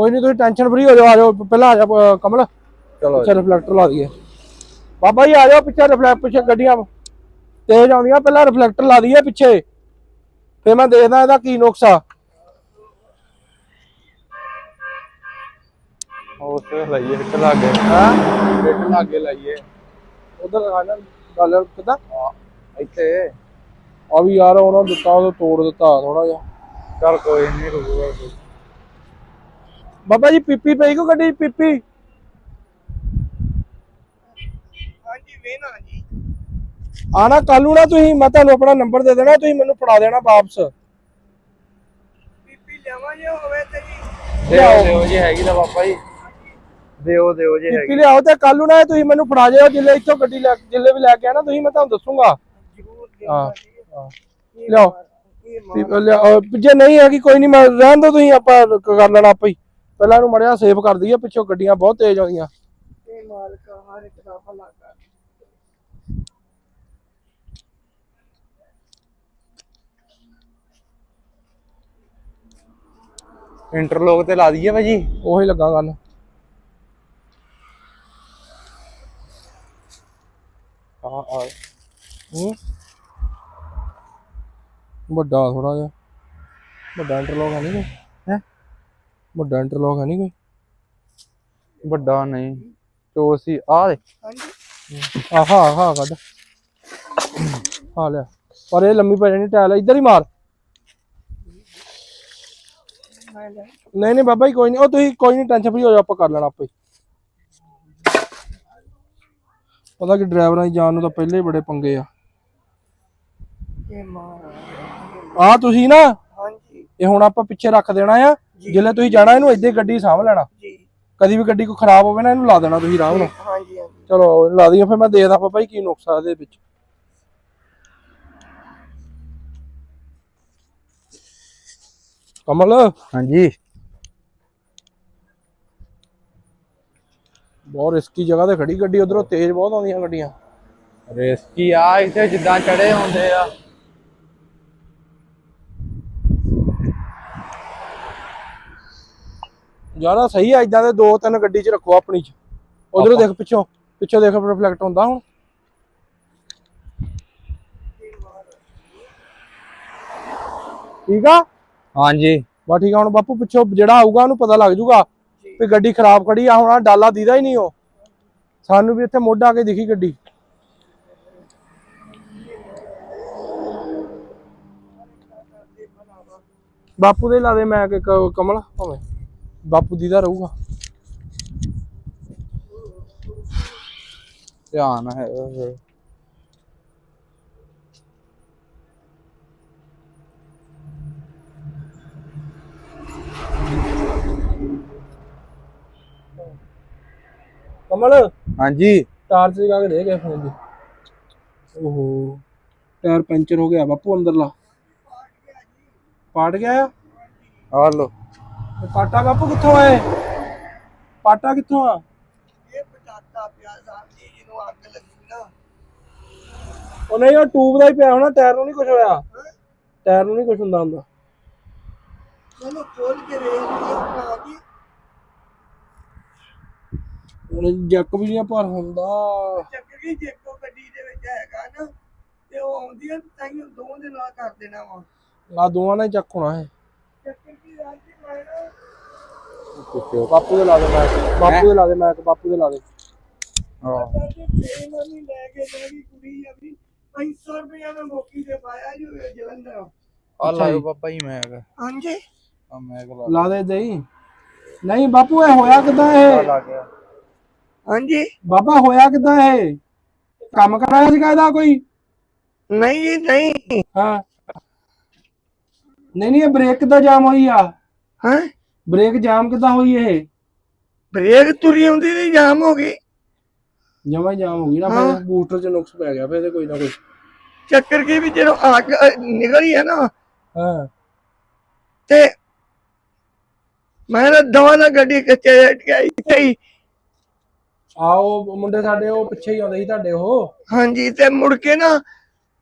ਕੋਈ ਨਹੀਂ ਤੁਸੀਂ ਟੈਨਸ਼ਨ ਫਰੀ ਹੋ ਜਾਓ ਆ ਜਾਓ ਪਹਿਲਾਂ ਆ ਜਾ ਕਮਲ। ਚਲੋ ਪਿੱਛੇ ਰਿਫਲੈਕਟਰ ਲਾ ਦਈਏ। ਬਾਬਾ ਜੀ ਆ ਜਾਓ ਪਿੱਛੇ ਰਿਫਲੈਕਟਰ ਪਿੱਛੇ ਗੱਡੀਆਂ। ਤੇਜ਼ ਆਉਂਦੀਆਂ ਪਹਿਲਾਂ ਰਿਫਲੈਕਟਰ ਲਾ ਦਈਏ ਪਿੱਛੇ। ਫਿਰ ਮੈਂ ਦੇਖਦਾ ਇਹਦਾ ਕੀ ਨੁਕਸ ਆ। ਉਸ ਤੇ ਲਾਈਏ ਹਿੱਟ ਲੱਗੇ। ਹਾਂ? ਹਿੱਟ ਲੱਗੇ ਲਾਈਏ। ਉਧਰ ਆ ਨਾ ਗੱਲ ਕਿਦਾਂ? ਇੱਥੇ। ਆ ਵੀ ਯਾਰ ਉਹਨਾਂ ਦਿੱਤਾ ਉਹ ਤੋੜ ਦਿੱਤਾ ਥੋੜਾ ਜਿਹਾ। ਚੱਲ ਕੋਈ ਨਹੀਂ ਰੁਕੂਗਾ ਬਾਬਾ ਜੀ ਪੀਪੀ ਪਈ ਕੋ ਗੱਡੀ ਪੀਪੀ? ਹਾਂਜੀ ਵੇਨਾ ਜੀ। ਆਣਾ ਕੱਲੂ ਨਾ ਤੁਸੀਂ ਮੈਂ ਤੁਹਾਨੂੰ ਆਪਣਾ ਨੰਬਰ ਦੇ ਦੇਣਾ ਤੁਸੀਂ ਮੈਨੂੰ ਫੜਾ ਦੇਣਾ ਵਾਪਸ। ਪੀਪੀ ਲਿਆਵਾਂ ਜੇ ਹੋਵੇ ਤੇ ਜੀ। ਦਿਓ ਦਿਓ ਜੀ ਹੈਗੀ ਤਾਂ ਪਾਪਾ ਜੀ। ਦਿਓ ਦਿਓ ਜੀ ਪੀਪੀ ਹੈਗੀ। ਲਿਆਓ ਤੇ ਕੱਲੂ ਨਾ ਤੁਸੀਂ ਮੈਨੂੰ ਫੜਾ ਜਾਓ ਜਿੱਲੇ ਇੱਥੋਂ ਗੱਡੀ ਲੈ ਜਿੱਲੇ ਵੀ ਲੈ ਕੇ ਆਣਾ ਤੁਸੀਂ ਮੈਂ ਤੁਹਾਨੂੰ ਦੱਸੂਗਾ। ਜ਼ਰੂਰ ਹਾਂ। ਲਿਆਓ। ਪੀਪੀ ਲਿਆਓ। ਜੇ ਨਹੀਂ ਹੈਗੀ ਕੋਈ ਨਹੀਂ ਮੈਂ ਰਹਿਣ ਦੋ ਤੁਸੀਂ ਆਪਾਂ ਕਰ ਲੈਣਾ ਆਪੇ ਹੀ। ਪਹਿਲਾਂ ਇਹਨੂੰ ਮੜਿਆ ਸੇਵ ਕਰ ਦਈਏ ਪਿੱਛੋਂ ਗੱਡੀਆਂ ਬਹੁਤ ਤੇਜ਼ ਆਉਂਦੀਆਂ। ਇਹ ਮਾਲਕ ਹਰ ਇੱਕ ਦਾ ਭਲਾ ਕਰ। ਇੰਟਰਲੋਕ ਤੇ ਲਾ ਦਈਏ ਭਾਜੀ। ਉਹੀ ਲੱਗਾ ਗੱਲ। ਆ ਆ ਹੂੰ? ਵੱਡਾ ਥੋੜਾ ਜਿਹਾ। ਵੱਡਾ ਇੰਟਰਲੌਕ ਹੈ ਨਹੀਂ ਵੱਡਾ ਇੰਟਰਲੌਕ ਹੈ ਨਹੀਂ ਕੋਈ? ਵੱਡਾ ਨਹੀਂ ਚੋਸੀ ਆ ਦੇ ਹਾਂਜੀ। ਆਹਾ ਆਹਾ ਕੱਢ। ਆ ਲਿਆ ਪਰ ਇਹ ਲੰਮੀ ਪੈ ਜਾਣੀ ਟਾਇਲ ਇੱਧਰ ਹੀ ਮਾਰ। ਲੈ ਨਹੀਂ ਨਹੀਂ ਬਾਬਾ ਜੀ ਕੋਈ ਨਹੀਂ। ਉਹ ਤੁਸੀਂ ਕੋਈ ਨਹੀਂ ਟੈਨਸ਼ਨ ਫਰੀ ਹੋ ਜਾਓ ਆਪਾਂ ਕਰ ਲੈਣਾ ਆਪੇ। ਪਤਾ ਕਿ ਡਰਾਈਵਰਾਂ ਦੀ ਜਾਨ ਨੂੰ ਤਾਂ ਪਹਿਲੇ ਹੀ ਬੜੇ ਪੰਗੇ ਆ। ਆ ਤੁਸੀਂ ਨਾ ਹਾਂਜੀ। ਇਹ ਹੁਣ ਆਪਾਂ ਪਿੱਛੇ ਰੱਖ ਦੇਣਾ ਆ। ਜਿੱਲੇ ਤੁਸੀਂ ਜਾਣਾ ਇਹਨੂੰ ਇੱਥੇ ਗੱਡੀ ਸਾਂਭ ਲੈਣਾ। ਜੀ। ਕਦੀ ਵੀ ਗੱਡੀ ਕੋਈ ਖਰਾਬ ਹੋਵੇ ਨਾ ਇਹਨੂੰ ਲਾ ਦੇਣਾ ਤੁਸੀਂ ਆਰਾਮ ਨਾਲ। ਹਾਂਜੀ ਹਾਂਜੀ। ਚਲੋ ਲਾ ਦਈਏ ਫਿਰ ਮੈਂ ਦੇਖਦਾ ਬਾਬਾ ਜੀ ਕੀ ਨੁਕਸਾ ਇਹਦੇ ਵਿੱਚ। ਕਮਲ? ਹਾਂਜੀ। ਬਹੁਤ ਰਿਸਕੀ ਜਗ੍ਹਾ ਤੇ ਖੜੀ ਗੱਡੀ ਉਧਰੋਂ ਤੇਜ਼ ਬਹੁਤ ਆਉਂਦੀਆਂ ਗੱਡੀਆਂ। ਰੇਸਕੀ ਆ ਇੱਥੇ ਜਿੱਦਾਂ ਚੜੇ ਹੁੰਦੇ ਆ। ਜ਼ਿਆਦਾ ਸਹੀ ਆ ਇਦਾਂ ਦੇ ਦੋ ਤਿੰਨ ਗੱਡੀ 'ਚ ਰੱਖੋ ਆਪਣੀ 'ਚ। ਉਧਰੋਂ ਦੇਖ ਪਿੱਛੋਂ ਪਿੱਛੋਂ ਦੇਖ ਰਿਫਲੈਕਟ ਹੁੰਦਾ ਹੁਣ। ਠੀਕ ਆ? ਹਾਂਜੀ। ਬਾ ਠੀਕ ਆ ਹੁਣ ਬਾਪੂ ਪਿੱਛੋਂ ਜਿਹੜਾ ਆਊਗਾ ਉਹਨੂੰ ਪਤਾ ਲੱਗ ਜੂਗਾ ਵੀ ਗੱਡੀ ਖਰਾਬ ਖੜੀ ਆ ਹੁਣ ਡਾਲਾ ਦੀਦਾ ਹੀ ਨਹੀਂ ਉਹ। ਸਾਨੂੰ ਵੀ ਇੱਥੇ ਮੋਢਾ ਆ ਕੇ ਦਿਖੀ ਗੱਡੀ। ਬਾਪੂ ਦੇ ਲਾ ਦੇ ਮੈਂ ਕਮਲ ਭਾਵੇਂ। ਬਾਪੂ ਦੀ ਦਾ ਰਹੂਗਾ। ਧਿਆਨ ਹੈ। ਕਮਲ ਹਾਂਜੀ। ਟਾਰਚ ਜਗਾ ਕੇ ਦੇ ਗਏ ਫੋਨ ਦੀ। ਓਹੋ ਟਾਇਰ ਪੈਂਚਰ ਹੋ ਗਿਆ। ਬਾਪੂ ਅੰਦਰਲਾ ਪਾਟ ਗਿਆ ਆ? ਆ ਲੋ ਪਾਟਾ ਬਾਪੂ ਕਿੱਥੋਂ ਆਏ? ਪਾਟਾ ਕਿੱਥੋਂ ਆ? ਇਹ ਪਟਾਕਾ ਪਿਆ ਸਾਹਿਬ ਜੀ ਜਿਹਨੂੰ ਅੱਗ ਲੱਗੀ ਨਾ। ਉਹ ਨਹੀਂ ਉਹ ਟੂਬ ਦਾ ਹੀ ਪਿਆ ਹੋਣਾ ਟਾਇਰ ਨੂੰ ਨਹੀਂ ਕੁਝ ਹੋਇਆ? ਟਾਇਰ ਨੂੰ ਨਹੀਂ ਕੁਝ ਹੁੰਦਾ ਹੁੰਦਾ? ਚਲੋ ਖੋਲ ਕੇ ਵੇਖ ਲਈਏ ਭਰਾ ਜੀ। ਹੁਣ ਜੱਕ ਵੀ ਨਹੀਂ ਭਰ ਹੁੰਦਾ। ਚੱਕਰੀ ਜੇ ਕੋ ਗੱਡੀ ਦੇ ਵਿੱਚ ਹੈਗਾ ਨਾ ਤੇ ਉਹ ਆਉਂਦੀਆਂ ਤਾਈਓ ਦੋ ਦੇ ਨਾਲ ਕਰ ਦੇਣਾ ਵਾ। ਆ ਦੋਵਾਂ ਨਾਲ ਹੀ ਚੱਕ ਹੋਣਾ ਹੈ ਚੱਕਰ ਬਾਪੂ ਦੇ ਲਾ ਦੇ ਮੈਂ ਬਾਪੂ ਦੇ ਲਾ ਦੇ ਮੈਂ ਬਾਪੂ ਦੇ ਲਾ ਦੇ। ਹਾਂ। ਤੇ ਪ੍ਰੇਮ ਲੈ ਕੇ ਜਿਹੜੀ ਕੁੜੀ ਆ ਵੀ 500 ਰੁਪਏ ਮੈਂ ਮੋਕੀ ਤੇ ਪਾਇਆ ਜੋ ਜਲੰਧਰ ਆ ਲਾਓ ਪਾਪਾ ਜੀ ਮੈਂ ਹਾਂਜੀ? ਆ ਮੈਂ ਲਾ ਲਾ ਦੇ ਦੇਈ। ਨਹੀਂ ਬਾਪੂ ਇਹ ਹੋਇਆ ਕਿਦਾਂ ਇਹ? ਲਾ ਗਿਆ ਹਾਂਜੀ? ਬਾਬਾ ਹੋਇਆ ਕਿਦਾਂ ਇਹ? ਕੰਮ ਕਰਾਇਆ ਸੀਗਾ ਇਹਦਾ ਕੋਈ? ਨਹੀਂ ਜੀ ਨਹੀਂ। ਹਾਂ। ਨਹੀਂ ਨਹੀਂ ਇਹ ਬ੍ਰੇਕ ਕਿੱਦਾਂ ਜਾਮ ਹੋਈ ਆ। ਹਾਂ? ਬ੍ਰੇਕ ਜਾਮ ਕਿੱਦਾਂ ਹੋਈ ਇਹ? ਬ੍ਰੇਕ ਤੁਰੀ ਆਉਂਦੀ ਨਹੀਂ ਜਾਮ ਹੋ ਗਈ। ਜਮਾ ਜਾਮ ਹੋ ਗਈ ਨਾ। ਫਿਰ ਬੂਸਟਰ 'ਚ ਨੁਕਸ ਪੈ ਗਿਆ ਫਿਰ ਇਹਦੇ ਕੋਈ ਨਾ ਕੋਈ। ਚੱਕਰ ਕੀ ਵੀ ਜਦੋਂ ਅ, ਨਿਕਲੀ ਹੈ ਨਾ ਹਾਂ। ਤੇ ਮੈਂ ਨਾ ਦਵਾ ਨਾਲ ਗੱਡੀ ਕੱਚੇ ਇੱਥੇ ਹੀ ਆਓ ਮੁੰਡੇ ਸਾਡੇ ਉਹ ਪਿੱਛੇ ਹੀ ਆਉਂਦੇ ਸੀ ਤੁਹਾਡੇ ਉਹ। ਹਾਂਜੀ ਤੇ ਮੁੜ ਕੇ ਨਾ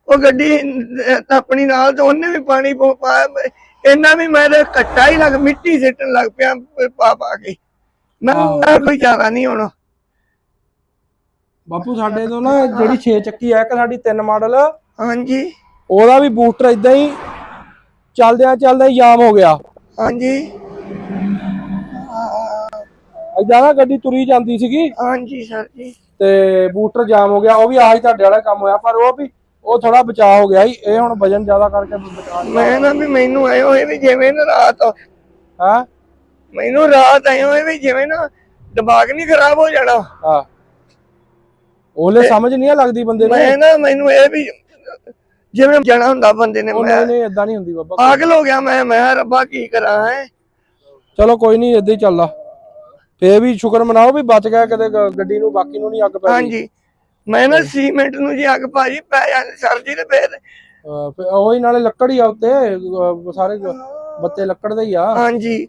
ਉਹ ਗੱਡੀ ਆਪਣੀ ਨਾਲ ਤੇ ਉਹਨੇ ਵੀ ਪਾਣੀ ਪਾਇਆ ਇੰਨਾ ਵੀ ਮੈਂ ਤੇ ਕੱਟਾ ਹੀ ਲੱਗ ਮਿੱਟੀ ਸਿੱਟਣ ਲੱਗ ਪਿਆ ਪਾ ਪਾ ਕੇ। ਮੈਂ ਕਿਹਾ ਕੋਈ ਜ਼ਿਆਦਾ ਨਹੀਂ ਹੋਣਾ। ਬਾਪੂ ਸਾਡੇ ਤੋਂ ਨਾ ਜਿਹੜੀ 6 ਚੱਕੀ ਹੈ ਇੱਕ ਸਾਡੀ 3 ਮਾਡਲ। ਹਾਂਜੀ। ਉਹਦਾ ਵੀ ਬੂਸਟਰ ਇਦਾਂ ਹੀ ਚੱਲਦਿਆਂ ਚੱਲਦਿਆਂ ਹੀ ਜਾਮ ਹੋ ਗਿਆ। ਹਾਂਜੀ। ਇਦਾਂ ਨਾ ਗੱਡੀ ਤੁਰੀ ਜਾਂਦੀ ਸੀਗੀ। ਹਾਂਜੀ ਸਰ ਜੀ। ਤੇ ਬੂਸਟਰ ਜਾਮ ਹੋ ਗਿਆ। ਉਹ ਵੀ ਆਹੀ ਤੁਹਾਡੇ ਵਾਲਾ ਕੰਮ ਹੋਇਆ ਪਰ ਉਹ ਵੀ ਉਹ ਥੋੜਾ ਬਚਾਅ ਹੋ ਗਿਆ ਸੀ ਇਹ ਹੁਣ ਵਜਨ ਜ਼ਿਆਦਾ ਕਰਕੇ ਬਚਾ ਮੈਂ ਨਾ ਵੀ ਮੈਨੂੰ ਆਏ ਹੋਏ ਵੀ ਜਿਵੇਂ ਨਾ ਰਾਤ ਹਾਂ? ਮੈਨੂੰ ਰਾਤ ਆਏ ਹੋਏ ਵੀ ਜਿਵੇਂ ਨਾ ਦਿਮਾਗ ਨਹੀਂ ਖਰਾਬ ਹੋ ਜਾਣਾ। ਹਾਂ। ਉਹਲੇ ਸਮਝ ਨਹੀਂ ਲੱਗਦੀ ਬੰਦੇ ਨੂੰ। ਮੈਂ ਨਾ ਮੈਨੂੰ ਇਹ ਵੀ ਜਿਵੇਂ ਜਾਣਾ ਹੁੰਦਾ ਬੰਦੇ ਨੇ ਮੈਂ ਨਹੀਂ ਇਦਾਂ ਨਹੀਂ ਹੁੰਦੀ ਬਾਬਾ। ਪਾਗਲ ਹੋ ਗਿਆ ਮੈਂ ਮੈਂ ਰੱਬਾ ਕੀ ਕਰਾਂ ਹੈ? ਚਲੋ ਕੋਈ ਨਹੀਂ ਇਦਾਂ ਹੀ ਚੱਲਦਾ। ਫੇਰ ਵੀ ਸ਼ੁਕਰ ਮਨਾਓ ਵੀ ਬਚ ਗਿਆ ਕਦੇ ਗੱਡੀ ਨੂੰ ਬਾਕੀ ਨੂੰ ਨਹੀਂ ਅੱਗ ਪੈ ਗਈ। ਹਾਂਜੀ। ਮੈਂ ਨਾ ਸੀਮੈਂਟ ਨੂੰ ਜੀ ਅੱਗ ਭਾਜੀ ਪੈ ਜਾਂਦੀ ਸਰ ਜੀ ਦੇ ਫੇਰ। ਅਹ ਫਿਰ ਉਹੀ ਨਾਲੇ ਲੱਕੜ ਹੀ ਆ ਉੱਤੇ ਅਹ ਸਾਰੇ ਬੱਤੇ ਲੱਕੜ ਦੇ ਹੀ ਆ। ਹਾਂਜੀ।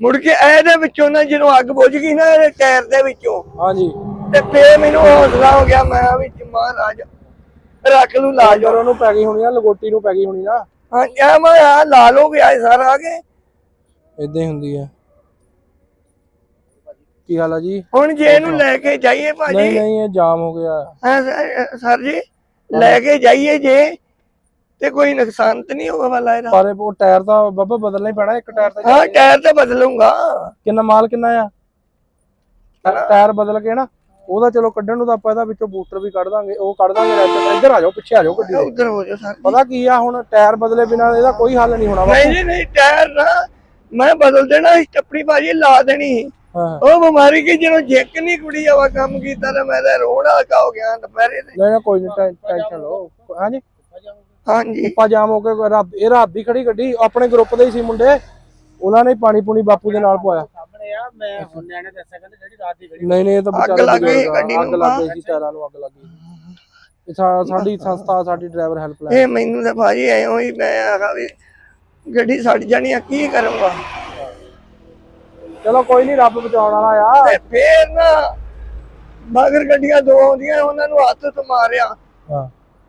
ਮੁੜ ਕੇ ਇਹਦੇ ਵਿੱਚੋਂ ਨਾ ਜਦੋਂ ਅੱਗ ਬੁਝ ਗਈ ਨਾ ਇਹਦੇ ਟਾਇਰ ਦੇ ਵਿੱਚੋਂ। ਹਾਂਜੀ। ਤੇ ਫੇਰ ਮੈਨੂੰ ਹੌਸਲਾ ਹੋ ਗਿਆ ਮੈਂ ਵੀ ਮਹਾਰਾਜ ਰੱਖ ਲੂ ਲਾਜ ਪਰ ਉਹਨੂੰ ਪੈ ਗਈ ਹੋਣੀ ਆ ਲਗੋਟੀ ਨੂੰ ਪੈ ਗਈ ਹੋਣੀ ਨਾ। ਹਾਂਜੀ ਆ ਮੈਂ ਆ ਲਾਲ ਹੋ ਗਿਆ ਇਹ ਸਾਰਾ ਕੇ। ਇਦਾਂ ਹੀ ਹੁੰਦੀ ਆ। ਕੀ ਹਾਲ ਆ ਜੀ? ਹੁਣ ਜੇ ਇਹਨੂੰ ਲੈ ਕੇ ਜਾਈਏ ਨਹੀਂ ਭਾਜੀ। ਨਹੀਂ ਇਹ ਜਾਮ ਹੋ ਗਿਆ। ਹਾਂ ਸਰ- ਸਰ ਜੀ ਲੈ ਕੇ ਜਾਈਏ ਜੇ ਤੇ ਕੋਈ ਨੁਕਸਾਨ ਤੇ ਨਹੀਂ ਹੋਗਾ ਵਾਲਾ ਇਹਦਾ? ਪਰ ਉਹ ਟਾਇਰ ਤਾਂ ਬਾਬਾ ਬਦਲਣਾ ਹੀ ਪੈਣਾ ਇੱਕ ਟਾਇਰ ਤੇ ਹਾਂ ਟਾਇਰ ਤੇ ਬਦਲੂੰਗਾ। ਕਿੰਨਾ ਮਾਲ ਕਿੰਨਾ ਆ? ਟਾ- ਟਾਇਰ ਬਦਲ ਕੇ ਨਾ ਉਹਦਾ ਚਲੋ ਕੱਢਣ ਨੂੰ ਤਾਂ ਆਪਾਂ ਇਹਦਾ ਵਿੱਚੋਂ ਬੂਸਟਰ ਵੀ ਕੱਢ ਦਾਂਗੇ ਉਹ ਕੱਢ ਦਾਂਗੇ ਰੈਚਰ ਇੱਧਰ ਆ ਜਾਓ ਪਿੱਛੇ ਆ ਜਾਓ ਗੱਡੀ ਦੇ। ਉਧਰ ਹੋ ਜਾ ਸਰ ਪਤਾ ਕੀ ਆ ਹੁਣ ਟਾਇਰ ਬਦਲੇ ਬਿਨਾ ਇਹਦਾ ਕੋਈ ਹੱਲ ਨਹੀਂ ਹੋਣਾ ਵਾ ਨਹੀਂ ਜੀ ਨਹੀਂ ਟਾਇਰ ਨਾ ਮੈਂ ਬਦਲ ਦੇਣਾ ਸੀ ਟੱਪੜੀ ਭਾਜੀ ਲਾ ਦੇਣੀ ਸੀ। ਉਹ ਬਿਮਾਰੀ ਕੀ ਜਦੋਂ ਜੇਕ ਨਹੀਂ ਕੁੜੀ ਆਵਾ ਕੰਮ ਕੀਤਾ ਤਾਂ ਮੈਂ ਤਾਂ ਰੋਣ ਹਲਕਾ ਹੋ ਗਿਆ ਦੁਪਹਿਰੇ ਤੇ। ਨਹੀਂ ਨਾ ਕੋਈ ਨਹੀਂ ਟੈਨਸ਼ਨ ਲਓ। ਹਾਂਜੀ? ਹਾਂਜੀ। ਆਪਾਂ ਜਾਮ ਹੋ ਕੇ ਰਾਤ ਇਹ ਰਾਤ ਦੀ ਖੜੀ ਗੱਡੀ ਆਪਣੇ ਗਰੁੱਪ ਦੇ ਹੀ ਸੀ ਮੁੰਡੇ। ਉਹਨਾਂ ਨੇ ਪਾਣੀ ਪੂਣੀ ਬਾਪੂ ਦੇ ਨਾਲ ਪਵਾਇਆ। ਸਾਹਮਣੇ ਆ ਮੈਂ ਹੁਣ ਨਿਆਣੇ ਦੱਸਿਆ ਕਹਿੰਦੇ ਜਿਹੜੀ ਰਾਤ ਦੀ ਗੜੀ ਨਹੀਂ ਨਹੀਂ ਇਹ ਤਾਂ ਅੱਗ ਲੱਗ ਗਈ ਗੱਡੀ ਨੂੰ ਅੱਗ ਲੱਗ ਗਈ ਸੀ ਟਾਇਰਾਂ ਨੂੰ ਅੱਗ ਲੱਗ ਗਈ। ਇਹ ਸਾਡੀ ਸੰਸਥਾ ਸਾਡੀ ਡਰਾਈਵਰ ਹੈਲਪਲਾਈਨ ਇਹ ਮੈਨੂੰ ਤਾਂ ਭਾਜੀ ਐ ਹੋਈ ਮੈਂ ਆਖਾ ਵੀ ਗੱਡੀ ਸੜ ਜਾਣੀ ਆ ਕੀ ਕਰੂੰਗਾ? ਚਲੋ ਕੋਈ ਨਹੀਂ ਰੱਬ ਬਚਾਉਣ ਵਾਲਾ ਆ। ਤੇ ਫੇਰ ਨਾ ਮਗਰ ਗੱਡੀਆਂ ਦੋ ਆਉਂਦੀਆਂ ਉਹਨਾਂ ਨੂੰ ਹੱਥ ਤੋਂ ਮਾਰਿਆ। ਹਾਂ।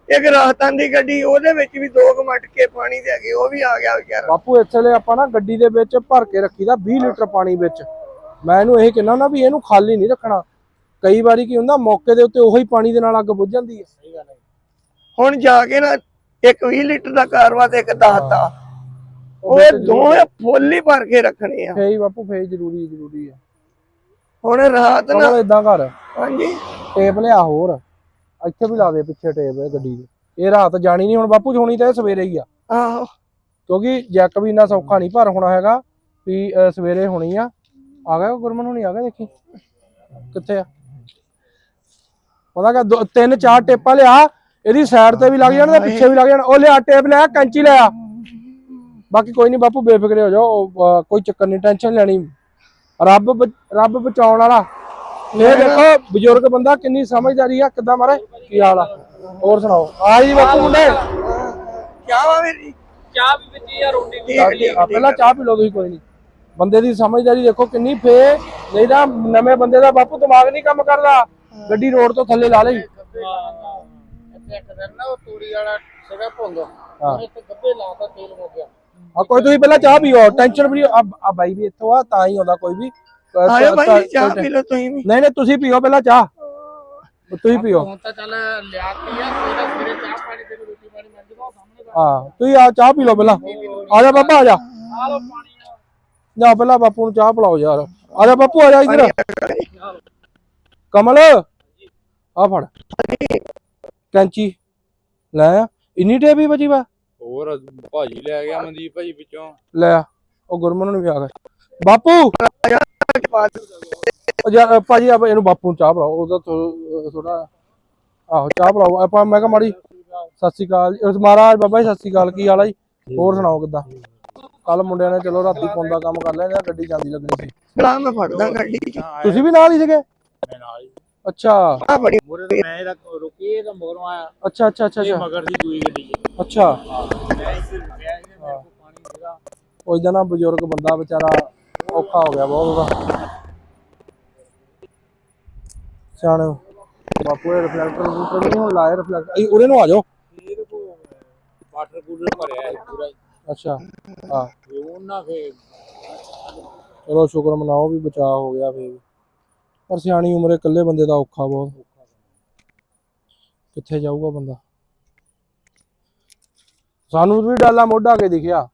ਇੱਕ ਰਾਤਾਂ ਦੀ ਗੱਡੀ ਉਹਦੇ ਵਿੱਚ ਵੀ ਦੋ ਕੁ ਮਟਕੇ ਪਾਣੀ ਦੇ ਗਏ ਉਹ ਵੀ ਆ ਗਿਆ ਵਿਚਾਰਾ। ਬਾਪੂ ਇੱਥੇ ਲਈ ਆਪਾਂ ਨਾ ਗੱਡੀ ਦੇ ਵਿੱਚ ਭਰ ਕੇ ਰੱਖੀਦਾ 20 ਲੀਟਰ ਪਾਣੀ ਵਿੱਚ। ਮੈਂ ਇਹਨੂੰ ਇਹ ਕਹਿੰਦਾ ਨਾ ਵੀ ਇਹਨੂੰ ਖਾਲੀ ਨਹੀਂ ਰੱਖਣਾ। ਕਈ ਵਾਰੀ ਕੀ ਹੁੰਦਾ ਮੌਕੇ ਦੇ ਉੱਤੇ ਉਹੀ ਪਾਣੀ ਦੇ ਨਾਲ ਅੱਗ ਬੁੱਝ ਜਾਂਦੀ ਹੈ। ਸਹੀ ਗੱਲ ਹੈ ਹੁਣ ਜਾ ਕੇ ਨਾ ਇੱਕ 20 ਲੀਟਰ ਦਾ ਕਾਰਵਾ ਤੇ ਇੱਕ 10 ਦਾ ਉਹ ਦੋਵੇਂ ਫੁੱਲ ਹੀ ਭਰ ਕੇ ਰੱਖਣੇ ਆ। ਫੇਈ ਬਾਪੂ ਫੇਈ ਜ਼ਰੂਰੀ ਜ਼ਰੂਰੀ ਹੈ ਹੁਣ ਰਾਤ ਨਾ ਇਦਾਂ ਕਰ। ਹਾਂਜੀ? ਟੇਪ ਲਿਆ ਹੋਰ। ਇੱਥੇ ਵੀ ਲਾ ਦੇ ਪਿੱਛੇ ਟੇਪ ਇਹ ਗੱਡੀ ਦੇ ਇਹ ਰਾਤ ਜਾਣੀ ਨਹੀਂ ਹੁਣ ਬਾਪੂ ਹੋਣੀ ਤਾਂ ਸਵੇਰੇ ਹੀ ਆ। ਆਹੋ। ਕਿਉਂਕਿ ਜੈਕ ਵੀ ਇੰਨਾ ਸੌਖਾ ਨਹੀਂ ਭਰ ਹੋਣਾ ਹੈਗਾ ਵੀ ਸਵੇਰੇ ਹੋਣੀ ਆ। ਆ ਗਿਆ ਗੁਰਮਨ ਹੋਣੀ ਆ ਗਿਆ ਦੇਖੀ। ਕਿੱਥੇ ਆ? ਉਹਦਾ ਕਿ ਤਿੰਨ ਚਾਰ ਟੇਪਾਂ ਲਿਆ। ਇਹਦੀ ਸਾਈਡ ਤੇ ਵੀ ਲੱਗ ਜਾਣ ਤੇ ਪਿੱਛੇ ਵੀ ਲੱਗ ਜਾਣ। ਉਹ ਲਿਆ ਟੇਪ ਲਿਆ ਕੈਂਚੀ ਲਿਆ। ਬਾਕੀ ਕੋਈ ਨਹੀਂ ਬਾਪੂ ਬੇਫਿਕਰੇ ਹੋ ਜਾਓ ਕੋਈ ਚੱਕਰ ਨਹੀਂ ਟੈਨਸ਼ਨ ਲੈਣੀ। ਰੱਬ ਰੱਬ ਬਚਾਉਣ ਵਾਲਾ। ਇਹ ਦੇਖੋ ਬਜ਼ੁਰਗ ਬੰਦਾ ਕਿੰਨੀ ਸਮਝਦਾਰੀ ਆ ਕਿੱਦਾਂ ਮਾਰੇ? ਕੀ ਹਾਲ ਆ? ਹੋਰ ਸੁਣਾਓ? ਆ ਜੀ ਬਾਪੂ ਮੁੰਡੇ। ਕਿਆ ਵਾ ਮੇਰੀ ਚਾਹ ਵੀ ਵਿੱਚ ਯਾਰ ਰੋਟੀ ਵੀ ਪਹਿਲਾਂ ਚਾਹ ਪੀ ਲਓ ਤੁਸੀਂ ਕੋਈ ਨਹੀਂ। ਬੰਦੇ ਦੀ ਸਮਝਦਾਰੀ ਦੇਖੋ ਕਿੰਨੀ ਫੇ ਨਹੀਂ ਤਾਂ ਨਵੇਂ ਬੰਦੇ ਦਾ ਬਾਪੂ ਦਿਮਾਗ ਨਹੀਂ ਕੰਮ ਕਰਦਾ। ਗੱਡੀ ਰੋਡ ਤੋਂ ਥੱਲੇ ਲਾ ਲਈ। ਇੱਥੇ ਇੱਕ ਦਿਨ ਨਾ ਉਹ ਤੂੜੀ ਵਾਲਾ ਸੀਗਾ ਭੁੰਗ ਹਾਂ। ਤੇ ਗੱਬੇ ਲਾਤਾ ਤੇਲ ਹੋ ਗਿਆ। ਆ ਕੋਈ ਤੁਸੀਂ ਪਹਿਲਾਂ ਚਾਹ ਪੀਓ ਟੈਨਸ਼ਨ ਫਰੀ ਆ ਆ ਬਾਈ ਵੀ ਇੱਥੋਂ ਆ ਤਾਂ ਹੀ ਆਉਂਦਾ ਕੋਈ ਵੀ। ਅ, ਆਇਓ ਤ- ਭਾਈ ਤ- ਚਾਹ ਪੀ ਲਓ ਤੁਸੀਂ ਵੀ। ਨਹੀਂ ਨਹੀਂ ਤੁਸੀਂ ਪੀਓ ਪਹਿਲਾਂ ਚਾਹ। ਤੁਸੀਂ ਪੀਓ। ਹੁਣ ਤਾਂ ਚੱਲ ਲਿਆ ਕੇ ਆ ਸਵੇਰੇ ਸਵੇਰੇ ਚਾਹ ਪਾਣੀ ਤੇ ਰੋਟੀ ਪਾਣੀ ਮਿਲ ਜੂਗਾ ਉਹ ਸਾਹਮਣੇ ਦਾ ਹਾਂ ਤੁਸੀਂ ਆ ਚਾਹ ਪੀ ਲਓ ਪਹਿਲਾਂ। ਆ ਜਾ ਬਾਬਾ ਆ ਜਾ। ਆ ਪਾਣੀ ਜਾ ਪਹਿਲਾਂ ਬਾਪੂ ਨੂੰ ਚਾਹ ਪਿਲਾਓ ਯਾਰ। ਆ ਜਾ ਬਾਪੂ ਆ ਜਾ ਇੱਧਰ। ਕਮਲ ਆ ਫੜ। ਕੈਂਚੀ। ਲੈ ਆ। ਇੰਨੀ ਟੇਪੀ ਬਚੀ ਵਾ। ਹੋਰ ਭਾਜੀ ਲੈ ਗਿਆ ਮਨਦੀਪ ਭਾਜੀ ਵਿੱਚੋਂ ਲੈ ਆ ਉਹ ਗੁਰਮਨ ਨੂੰ ਵੀ ਆ ਗਿਆ। ਬਾਪੂ! ਉਹ ਭਾਜੀ ਆਪ ਇਹਨੂੰ ਬਾਪੂ ਨੂੰ ਚਾਹ ਪਿਲਾਓ ਉਹਦਾ ਥੋੜਾ ਆਹੋ ਚਾਹ ਪਿਲਾਓ। ਆਪਾਂ ਮੈਂ ਕਿਹਾ ਮਾੜੀ ਸਤਿ ਸ਼੍ਰੀ ਅਕਾਲ ਜੀ। ਉਸ ਮਹਾਰਾਜ ਬਾਬਾ ਜੀ ਸਤਿ ਸ਼੍ਰੀ ਅਕਾਲ ਕੀ ਹਾਲ ਆ ਜੀ? ਹੋਰ ਸੁਣਾਓ ਕਿੱਦਾਂ? ਕੱਲ ਮੁੰਡਿਆਂ ਨੇ ਚਲੋ ਰਾਤੀ ਪੁੰਨ ਦਾ ਕੰਮ ਕਰ ਲਿਆ ਜਾਂ ਗੱਡੀ ਜਾਂਦੀ ਲੱਗਣੀ ਸੀ। ਬਲਾ ਮੈਂ ਫੜਦਾ ਗੱਡੀ ਤੁਸੀਂ ਵੀ ਨਾਲ ਹੀ ਸੀਗੇ? ਮੈਂ ਨਾਲ ਹੀ। ਅੱਛਾ। ਆ ਬੜੀ ਮੈਂ ਇਹਦਾ ਰੁਕੀ ਇਹ ਤਾਂ ਮਗਰੋਂ ਆਇਆ। ਅੱਛਾ ਅੱਛਾ ਅੱਛਾ ਮਗਰ ਦੀ ਦੂਈ ਗੱਡੀ ਅੱਛਾ। ਮੈਂ ਇੱਥੇ ਨਾ ਬਜ਼ੁਰਗ ਬੰਦਾ ਵਿਚਾਰਾ ਔਖਾ ਹੋ ਗਿਆ ਬਹੁਤ ਉਹਦਾ। ਸਿਆਣੇ ਬਾਪੂ ਇਹ ਰਿਫਲੈਕਟਰ ਰਿਫਲੈਕਟਰ ਨਹੀਂ ਹੁਣ ਲਾਇਆ ਰਿਫਲੈਕਟਰ ਇਹ ਉਹਦੇ ਨੂੰ ਆ ਜਾਓ। ਵਾਟਰ ਕੂਲਰ ਭਰਿਆ ਹੈ ਪੂਰਾ ਹੀ। ਅੱਛਾ। ਹਾਂ। ਤੇ ਉਹਨਾਂ ਫੇ ਚਲੋ ਸ਼ੁਕਰ ਮਨਾਓ ਵੀ ਬਚਾਅ ਹੋ ਗਿਆ ਫੇਰ। ਪਰ ਸਿਆਣੀ ਉਮਰੇ ਇਕੱਲੇ ਬੰਦੇ ਦਾ ਔਖਾ ਬਹੁਤ। ਕਿੱਥੇ ਜਾਊਗਾ ਬੰਦਾ? ਸਾਨੂੰ ਵੀ ਡਾਲਾ ਮੋਢਾ ਕੇ ਦਿਖਿਆ।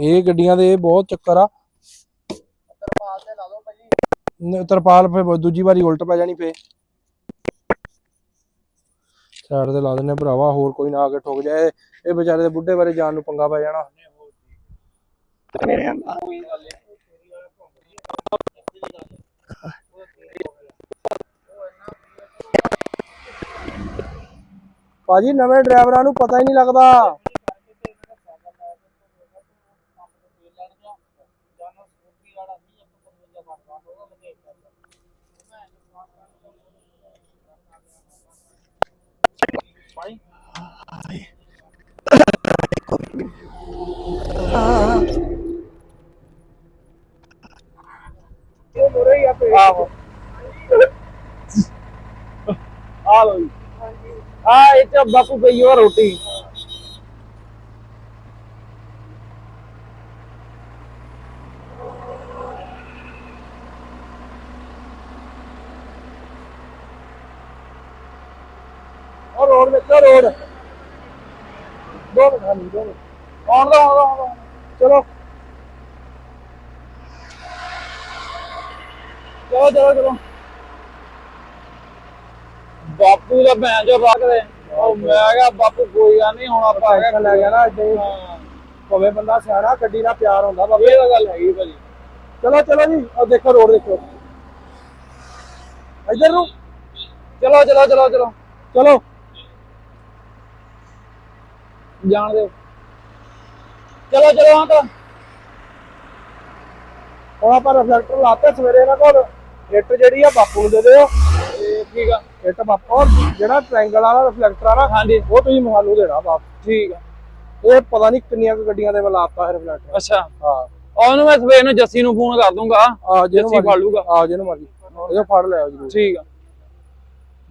ਇਹ ਗੱਡੀਆਂ ਦੇ ਬਹੁਤ ਚੱਕਰ ਆ। ਤਰਪਾਲ ਤੇ ਲਾ ਦੋ ਭਾਜੀ ਨ- ਤਰਪਾਲ ਫੇ ਦੂਜੀ ਵਾਰੀ ਉਲਟ ਪੈ ਜਾਣੀ ਫੇ ਸਾਈਡ ਤੇ ਲਾ ਦਿੰਨੇ ਭਰਾਵਾ ਹੋਰ ਕੋਈ ਨਾ ਆ ਕੇ ਠੁਕ ਜਾਏ। ਇਹ ਵਿਚਾਰੇ ਦੇ ਬੁੱਢੇ ਬਾਰੇ ਜਾਣ ਨੂੰ ਪੰਗਾ ਪੈ ਜਾਣਾ। ਮੇਰੇ ਭਾਜੀ ਨਵੇਂ ਡਰਾਈਵਰਾਂ ਨੂੰ ਪਤਾ ਹੀ ਨਹੀਂ ਲੱਗਦਾ। ਆਹੋ ਆ ਲੋ ਜੀ ਆ ਇਹ ਚ ਬਾਪੂ ਪਈ ਹੋ ਰੋਟੀ। ਉਹ ਰੋਡ ਵੇਖੋ ਰੋਡ। ਦੋ ਮਿੰਟ ਦੋ ਮਿੰਟ ਆਉਣ ਦੋ ਆਉਣ ਦੋ, ਚਲੋ। ਚਲੋ ਚਲੋ ਚਲੋ। ਬਾਪੂ ਦਾ ਭੈਣ ਜੋ ਰੱਖਦੇ ਉਹ ਮੈਂ ਕਿਹਾ ਬਾਪੂ ਕੋਈ ਗੱਲ ਨਹੀਂ ਹੁਣ ਆਪਾਂ ਆ ਟੈਨਸ਼ਨ ਲੈ ਗਿਆ ਨਾ ਹੀ। ਭਾਵੇਂ ਬੰਦਾ ਸਿਆਣਾ ਗੱਡੀ ਨਾਲ ਪਿਆਰ ਹੁੰਦਾ ਬਾਬੇ ਇਹ ਤਾਂ ਗੱਲ ਹੈਗੀ ਭਾਜੀ। ਚਲੋ ਚਲੋ ਜੀ ਉਹ ਦੇਖੋ ਰੋਡ ਦੇਖੋ। ਇੱਧਰ ਨੂੰ। ਚਲੋ ਚਲੋ ਚਲੋ ਚਲੋ। ਚਲੋ। ਜਾਣ ਦਿਓ। ਚਲੋ ਚਲੋ ਅੰਕਲ ਹੁਣ ਆਪਾਂ ਰਿਫਲੈਕਟਰ ਲਾਤੇ ਸਵੇਰੇ ਇਹਨਾਂ ਕੋਲ। ਇੱਟ ਜਿਹੜੀ ਆ ਬਾਪੂ ਨੂੰ ਦੇ ਦਿਓ। ਠੀਕ ਆ। ਇੱਟ ਬਾਪੂ ਔਰ ਜਿਹੜਾ ਟ੍ਰਾਇੰਗਲ ਵਾਲਾ ਰਿਫਲੈਕਟਰ ਆ ਨਾ ਹਾਂਜੀ। ਉਹ ਤੁਸੀਂ ਮੈਨੂੰ ਦੇਣਾ ਬਾਪ ਠੀਕ ਆ। ਇਹ ਪਤਾ ਨਹੀਂ ਕਿੰਨੀਆਂ ਕੁ ਗੱਡੀਆਂ ਦੇ ਮੈਂ ਲਾਤਾ ਹੈ ਰਿਫਲੈਕਟਰ ਅੱਛਾ। ਹਾਂ। ਉਹਨੂੰ ਮੈਂ ਸਵੇਰ ਨੂੰ ਜੱਸੀ ਨੂੰ ਫੋਨ ਕਰ ਦੂੰਗਾ ਆ ਜਿਹਨੂੰ ਜੱਸੀ ਫੜ ਲੂਗਾ ਆ ਜਿਹਨੂੰ ਮਰਜ਼ੀ। ਇਹੋ ਫੜ ਲਿਆਓ ਜੀ ਠੀਕ ਆ।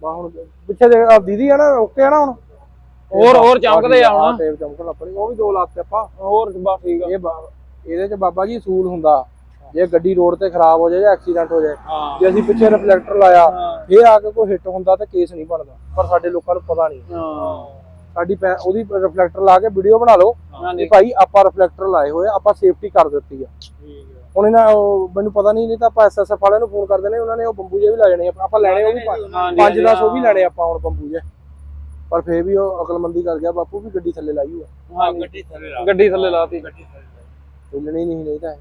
ਬਾ ਹੁਣ ਪਿੱਛੇ ਦੇ ਆਹ ਦੀਦੀ ਆ ਨਾ ਓਕੇ ਆ ਨਾ ਹੁਣ। ਹੋਰ ਹੋਰ ਚਮਕਦੇ ਆ ਹੁਣ। ਟੇਪ ਚਮਕਣ ਲੱਪਣੀ ਉਹ ਵੀ ਦੋ ਲਾਤੇ ਆਪਾਂ। ਹੋਰ ਬਸ ਠੀਕ ਆ। ਇਹ ਬਾ- ਇਹਦੇ ਚ ਬਾਬਾ ਜੀ ਅਸੂਲ ਹੁੰਦਾ। ਜੇ ਗੱਡੀ ਰੋਡ ਤੇ ਖਰਾਬ ਹੋ ਜਾਏ ਜਾਂ ਐਕਸੀਡੈਂਟ ਹੋ ਜਾਏ ਜੇ ਅਸੀਂ ਪਿੱਛੇ ਰਿਫਲੈਕਟਰ ਲਾਇਆ। ਇਹ ਆ ਕੇ ਕੋਈ ਹਿੱਟ ਹੁੰਦਾ ਤਾਂ ਕੇਸ ਨਹੀਂ ਬਣਦਾ। ਪਰ ਸਾਡੇ ਲੋਕਾਂ ਨੂੰ ਪਤਾ ਨਹੀਂ। ਸਾਡੀ ਉਹਦੀ ਰਿਫਲੈਕਟਰ ਲਾ ਕੇ ਵੀਡੀਓ ਬਣਾ ਲਓ ਕਿ ਭਾਈ ਆਪਾਂ ਰਿਫਲੈਕਟਰ ਲਾਏ ਹੋਏ ਆਪਾਂ ਸੇਫਟੀ ਕਰ ਦਿੱਤੀ ਆ। ਹੁਣ ਇਹਨਾਂ ਮੈਨੂੰ ਪਤਾ ਨਹੀਂ ਨਹੀਂ ਤਾਂ ਆਪਾਂ ਐਸਐਸਐਫ ਵਾਲਿਆਂ ਨੂੰ ਫੋਨ ਕਰਦੇ ਨੇ ਉਹਨਾਂ ਨੇ ਉਹ ਬੰਬੂ ਜੇ ਵੀ ਲੈ ਜਾਣੇ ਆਪਾਂ ਲੈਣੇ ਉਹ ਵੀ ਹਾਂਜੀ, 5 10 ਉਹ ਵੀ ਲੈਣੇ ਆਪਾਂ ਹੁਣ ਬੰਬੂ ਜੇ ਪਰ ਫੇਰ ਵੀ ਉਹ ਅਕਲਮੰਦੀ ਕਰ ਗਿਆ ਬਾਪੂ ਵੀ ਗੱਡੀ ਥੱਲੇ ਲਾਈ ਹੋਆ ਹਾਂ ਗੱਡੀ ਥੱਲੇ ਲਾ ਗੱਡੀ ਥੱਲੇ ਲਾਤੀ। ਹਿੱਲਣੀ ਨਹੀਂ ਨਹੀਂ ਤਾਂ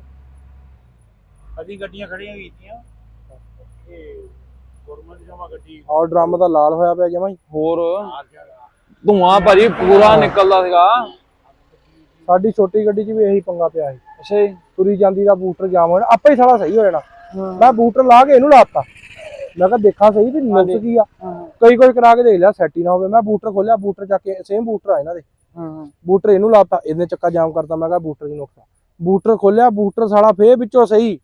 ਅਸੀਂ ਗੱਡੀਆਂ ਖੜੀਆਂ ਕੀਤੀਆਂ ਜਮਾ ਗੱਡੀ ਔਰ ਡਰਮ ਦਾ ਲਾਲ ਹੋਇਆ ਪਿਆ ਜਮਾ ਹੀ। ਹੋਰ? ਧੂਆਂ ਭਾਜੀ ਪੂਰਾ ਨਿਕਲਦਾ ਸੀਗਾ। ਸਾਡੀ ਛੋਟੀ ਗੱਡੀ 'ਚ ਵੀ ਇਹੀ ਪੰਗਾ ਪਿਆ ਸੀ। ਅੱਛਾ ਜੀ। ਤੁਰੀ ਜਾਂਦੀ ਦਾ ਬੂਟਰ ਜਾਮ ਹੋ ਜਾਣਾ ਆਪੇ ਹੀ ਸਾਲਾ ਸਹੀ ਹੋ ਜਾਣਾ। ਮੈਂ ਬੂਟਰ ਲਾ ਕੇ ਇਹਨੂੰ ਲਾਤਾ। ਮੈਂ ਕਿਹਾ ਦੇਖਾਂ ਸਹੀ ਵੀ ਨੁਕਸ ਕੀ ਆ। ਕਈ ਕੋਈ ਕਰਾ ਕੇ ਦੇਖ ਲਿਆ ਸੈਟ ਹੀ ਨਾ ਹੋਵੇ। ਮੈਂ ਬੂਟਰ ਖੋਲਿਆ ਬੂਟਰ ਚੱਕ ਕੇ ਸੇਮ ਬੂਟਰ ਆ ਇਹਨਾਂ ਦੇ। ਹਾਂ। ਬੂਟਰ ਇਹਨੂੰ ਲਾਤਾ। ਇਹਨੇ ਚੱਕਾ ਜਾਮ ਕਰਤਾ। ਮੈਂ ਕਿਹਾ ਬੂਟਰ ਦੀ ਨੁਕਸ ਬੂਟਰ ਖੋਲਿਆ ਬੂਟਰ ਸਾਲਾ ਫੇਰ ਵਿੱਚੋਂ ਸਹੀ।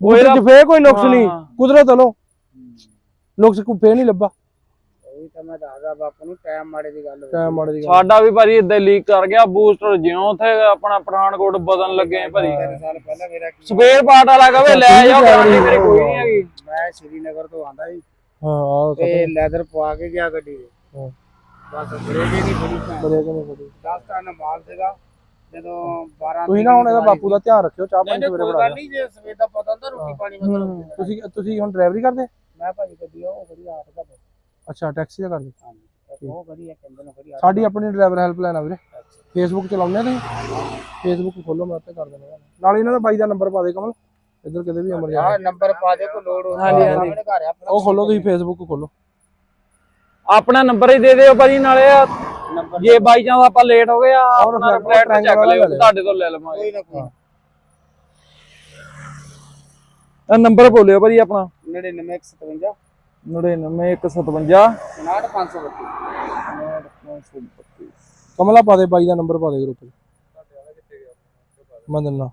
ਬੂਟਰ 'ਚ ਫੇਰ ਕੋਈ ਨੁਕਸ ਨਹੀਂ। ਕੁਦਰਤ ਵੱਲੋਂ ਨੁਕਸ ਕੋਈ ਫੇਰ ਨਹੀਂ ਲੱਭਾ। ਉਹੀ ਤਾਂ ਮੈਂ ਦੱਸਦਾ ਬਾਪੂ ਨੂੰ ਟਾਈਮ ਮਾੜੇ ਦੀ ਗੱਲ ਟਾਈਮ ਮਾੜੇ ਦੀ ਗੱਲ। ਸਾਡਾ ਵੀ ਭਾਜੀ ਇਦਾਂ ਲੀਕ ਕਰ ਗਿਆ ਬੂਸਟਰ ਜਿਉਂ ਉੱਥੇ ਆਪਣਾ ਪਠਾਨਕੋਟ ਬਦਲਣ ਲੱਗੇ ਭਾਜੀ। ਸਾਲ ਪਹਿਲਾਂ ਮੇਰਾ ਕੀ ਸਪੇਅਰ ਪਾਰਟ ਵਾਲਾ ਕਹਵੇ ਲੈ ਜਾਓ ਗਾਰੰਟੀ ਮੇਰੇ ਕੋਈ ਨਹੀਂ ਹੈਗੀ। ਮੈਂ ਸ਼੍ਰੀਨਗਰ ਤੋਂ ਆਂਦਾ ਸੀ ਹਾਂ ਤੇ ਲੈਦਰ ਪਵਾ ਕੇ ਗਿਆ ਗੱਡੀ ਦੇ। ਬਸ ਬਰੇਕ ਹੀ ਨਹੀਂ ਖੜੀ ਤਾਂ ਬਰੇ ਕਿ ਨਹੀਂ ਬਰੇ 10 ਟਨ ਮਾਲ ਸੀਗਾ। ਜਦੋਂ 12 ਤੁਸੀਂ ਨਾ ਹੁਣ ਇਹਦਾ ਬਾਪੂ ਦਾ ਧਿਆਨ ਰੱਖਿਓ ਚਾਹ ਪਾਣੀ ਸਵੇਰੇ ਬਣਾ ਨਹੀਂ ਜੇ ਸਵੇਰ ਦਾ ਪਤਾ ਹੁੰਦਾ ਰੋਟੀ ਪਾਣੀ ਮਤਲਬ ਤੁਸੀਂ ਤੁਸੀਂ ਹੁਣ ਡਰਾਈਵਰੀ ਕਰਦੇ? ਮੈਂ ਭਾਜੀ ਗੱਡੀ ਉਹ ਵਧੀਆ ਆਪ ਦਾ ਅੱਛਾ ਟੈਕਸੀ ਦਾ ਕਰਦੇ? ਉਹ ਵਧੀਆ ਕਹਿੰਦੇ ਨੇ ਵਧੀਆ ਸਾਡੀ ਆਪਣੀ ਡਰਾਈਵਰ ਹੈਲਪ ਲੈਣਾ ਵੀਰੇ। ਫੇਸਬੁੱਕ ਚਲਾਉਂਦੇ ਆ ਤੁਸੀਂ? ਫੇਸਬੁੱਕ ਖੋਲੋ ਮੈਂ ਉੱਤੇ ਕਰ ਦਿੰਦਾ। ਨਾਲ ਇਹਨਾਂ ਦਾ ਬਾਈ ਦਾ ਨੰਬਰ ਪਾ ਦੇ ਕਮਲ। ਇੱਧਰ ਕਿਤੇ ਵੀ ਅਮਰ ਹਾਂ ਨੰਬਰ ਪਾ ਦੇ ਕੋ ਲੋੜ ਹਾਂਜੀ, ਹਾਂਜੀ। ਆ ਉਹ ਖੋਲੋ ਤੁਸੀਂ ਫੇਸਬੁੱਕ ਖੋਲੋ। ਆਪਣਾ ਨੰਬਰ ਹੀ ਦੇ ਦਿਓ ਭਾਜੀ ਨਾਲੇ ਆ ਜੇ ਬਾਈ ਚਾਂਸ ਆਪਾਂ ਲੇਟ ਹੋ ਗਏ ਆ ਆਪਣਾ ਫਲੈਟ ਚੱਕ ਲਿਓ। ਤੁਹਾਡੇ ਤੋਂ ਲੈ ਲਵਾਂਗੇ। ਕੋਈ ਨਾ ਕੋਈ ਇਹ ਨੰਬਰ ਬੋਲਿਓ ਭਾਜੀ ਆਪਣਾ। 9957 99157 59532 ਕਮਲਾ ਪਾ ਦੇ ਬਾਈ ਦਾ ਨੰਬਰ ਪਾ ਦੇ ਗਰੁੱਪ 'ਚ। ਮੈਂ ਦਿੰਨਾ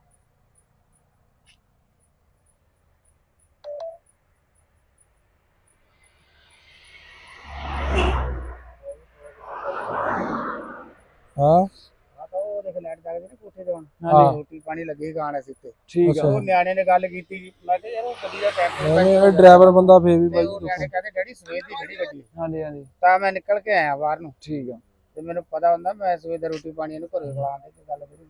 ਹਾਂ। ਲੱਗਦੇ ਨੇ ਕੋਠੇ ਤੋਂ। ਹਾਂਜੀ ਰੋਟੀ ਪਾਣੀ ਲੱਗੇ ਖਾਣ ਅਸੀਂ ਤੇ ਠੀਕ ਆ। ਉਹ ਨਿਆਣੇ ਨੇ ਗੱਲ ਕੀਤੀ। ਜੀ ਮੈਂ ਕਿਹਾ ਯਾਰ ਉਹ ਗੱਡੀ ਦਾ ਟਾਈਮ ਇਹ ਡਰਾਈਵਰ ਬੰਦਾ ਫੇਰ ਵੀ ਤੇ ਬਾਈ ਉਹ ਨਿਆਣੇ ਕਹਿੰਦੇ ਡੈਡੀ ਸਵੇਰ ਦੀ ਖੜੀ ਗੱਡੀ ਹਾਂਜੀ ਹਾਂਜੀ। ਤਾਂ ਮੈਂ ਨਿਕਲ ਕੇ ਆਇਆ ਬਾਹਰ ਨੂੰ। ਠੀਕ ਆ। ਤੇ ਮੈਨੂੰ ਪਤਾ ਹੁੰਦਾ ਮੈਂ ਸਵੇਰ ਦਾ ਰੋਟੀ ਪਾਣੀ ਇਹਨੂੰ ਘਰੇ ਖਵਾਉਣ ਦੀ ਗੱਲ ਕਰੀ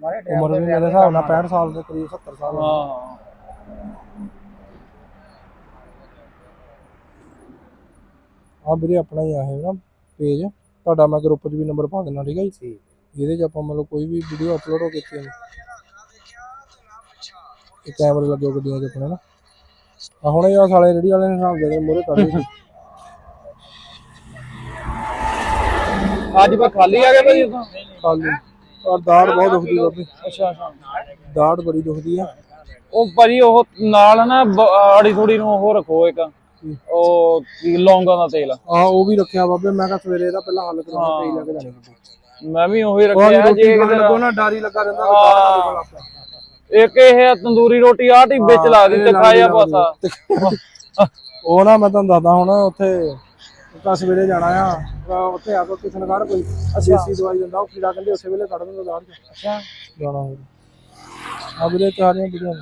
ਮਾਰੇ ਉਮਰ ਵੀ ਮੇਰੇ ਹਿਸਾਬ ਨਾਲ 65 ਸਾਲ ਦੇ ਕਰੀਬ 70 ਸਾਲ ਹੋਣੀ। ਹਾਂ। ਆ ਵੀਰੇ ਆਪਣਾ ਹੀ ਆ ਇਹ ਨਾ ਪੇਜ ਤੁਹਾਡਾ ਮੈਂ ਗਰੁੱਪ 'ਚ ਵੀ ਨੰਬਰ ਪਾ ਦਿੰਦਾ ਠੀਕ ਹੈ ਜੀ? ਇਹਦੇ 'ਚ ਆਪਾਂ ਮਤਲਬ ਕੋਈ ਵੀ ਵੀਡੀਓ ਅਪਲੋਡ ਹੋ ਕੀਤੀ ਹੈ ਇਹ ਕੈਮਰੇ ਲੱਗੇ ਗੱਡੀਆਂ 'ਚ ਆਪਣੇ ਨਾ। ਆ ਹੁਣ ਇਹ ਆ ਸਾਲੇ ਰੇੜੀ ਵਾਲੇ ਨੇ ਹਿਸਾਬ ਦੇ ਮੋਰੇ ਕਰ ਲਈ ਅੱਜ ਮੈਂ ਖਾਲੀ ਆ ਗਿਆ ਭਾਜੀ ਉਦੋਂ। ਖਾਲੀ। ਔਰ ਦਾੜ ਬਹੁਤ ਦੁਖਦੀ ਬਾਬੇ ਅੱਛਾ ਅੱਛਾ। ਦਾੜ ਬੜੀ ਦੁਖਦੀ ਆ। ਉਹ ਭਾਜੀ ਉਹ ਨਾਲ ਨਾ ਬ- ਆੜੀ ਥੋੜੀ ਨੂੰ ਉਹ ਰੱਖੋ ਇੱਕ। ਉਹ ਕੀ ਲੌਂਗਾਂ ਦਾ ਤੇਲ। ਆ ਉਹ ਵੀ ਰੱਖਿਆ ਬਾਬੇ ਮੈਂ ਕਿਹਾ ਸਵੇਰੇ ਇਹਦਾ ਪਹਿਲਾਂ ਹੱਲ ਕਰਾਉਣਾ ਪਈ ਲੈ ਕੇ ਜਾਣੀ। ਮੈਂ ਵੀ ਉਹੀ ਰੱਖਿਆ ਜੇ ਕਿਤੇ ਲੱਗੋ ਨਾ ਡਾਰੀ ਲੱਗਾ ਰਹਿੰਦਾ। ਇੱਕ ਇਹ ਤੰਦੂਰੀ ਰੋਟੀ ਆਹ ਟੀ ਵਿੱਚ ਲਾ ਦਿੱਤੇ ਖਾਇਆ ਪਾਸਾ। ਉਹ ਨਾ ਮੈਂ ਤੁਹਾਨੂੰ ਦੱਸਦਾ ਹੁਣ ਉੱਥੇ ਤਾਂ ਸਵੇਰੇ ਜਾਣਾ ਆ ਉੱਥੇ ਆ ਕੇ ਕਿਸੇ ਨਗਾਰ ਕੋਈ ਦੇਸੀ ਦਵਾਈ ਦਿੰਦਾ ਉਹ ਕੀੜਾ ਕਹਿੰਦੇ ਉਸੇ ਵੇਲੇ ਕੱਢ ਦਿੰਦਾ ਚ। ਅੱਛਾ। ਜਾਣਾ ਹੋਰ ਆ ਵੀਰੇ ਚਾਰੀਆਂ ਵੀਡੀਓ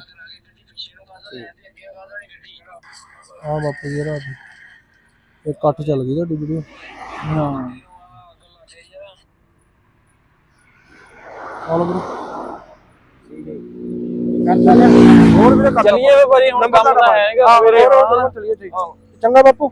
ਆ ਬਾਪੂ ਜੀ ਰਾਤ ਇਹ ਕੱਟ ਚੱਲ ਗਈ ਤੁਹਾਡੀ ਵੀਡੀਓ ਹਾਂ। ਆ ਲਓ ਵੀਰੇ ਕਰਦਾ ਹੋਰ ਵੀਰੇ ਕਰ ਚਲਿਏ ਵੇ ਭਾਜੀ ਹੁਣ ਕੰਮ ਤਾਂ ਹੈ ਨਹੀਂਗਾ ਹਾਂ ਸਵੇਰੇ। ਹੋਰ ਹੋਰ ਚਲੀਏ ਠੀਕ। ਚੰਗਾ ਬਾਪੂ।